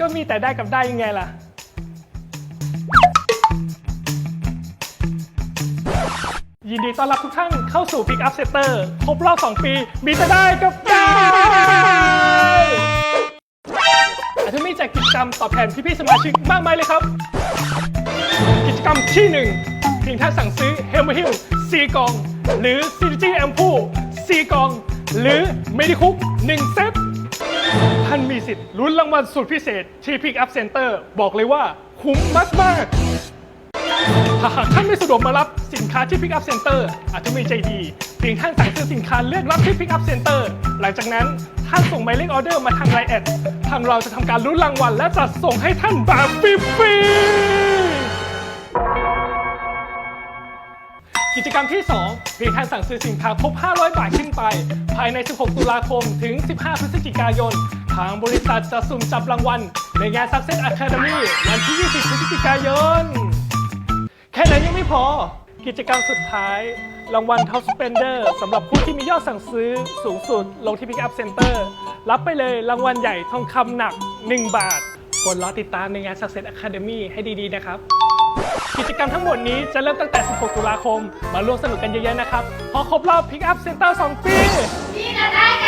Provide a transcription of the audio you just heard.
ก็มีแต่ได้กับได้ยังไงล่ะ ยินดีต้อนรับทุกท่านเข้าสู่ Pick Up Center ครบรอบ 2 ปี มีแต่ได้กับได้อาจจะมีแจกกิจกรรมตอบแทนพี่ๆสมาชิกมากมายเลยครับ กิจกรรมที่ 1 เพียงท่านสั่งซื้อ h e l m h i l 4กล่อง หรือ Synergy a m p u l 4กล่อง หรือ Medicook 1เซต ท่านมีสิทธิ์ลุ้นรางวัลสุดพิเศษที่ Pick Up Center บอกเลยว่า คุ้มมาก ๆ ถ้าหากท่านไม่สะดวกมารับสินค้าที่ Pick Up Center อาจจะมีใจดี เพียงท่านสั่งซื้อสินค้าเลือกรับที่ Pick Up Center หลังจากนั้นท่านส่งหมายเลขออเดอร์มาทางไลน์แอดทางเราจะทำการลุ้นรางวัลและจัดส่งให้ท่านแบบฟรีๆ กิจกรรมที่ 2เพียงท่านสั่งซื้อสินค้าครบ 500 บาทขึ้นไป ภายใน 16 ตุลาคมถึง 15 พฤศจิกายน ทางบริษัทจะสุ่มจับรางวัล ในงาน Success Academy วันที่ 20 พฤศจิกายน แค่นั้นยังไม่พอ กิจกรรมสุดท้าย รางวัล Top Spender สำหรับผู้ที่มียอดสั่งซื้อสูงสุด ลงที่ Pick Up Center รับไปเลยรางวัลใหญ่ทองคำหนัก 1 บาทกดรอติดตามในงาน Success Academy ให้ดีๆนะครับ กิจกรรมทั้งหมดนี้จะเริ่มตั้งแต่ 16 ตุลาคม มาร่วมสนุกกันเยอะๆนะครับ เพราะครบรอบ Pick Up Center 2 ปี นี่จะได้กัน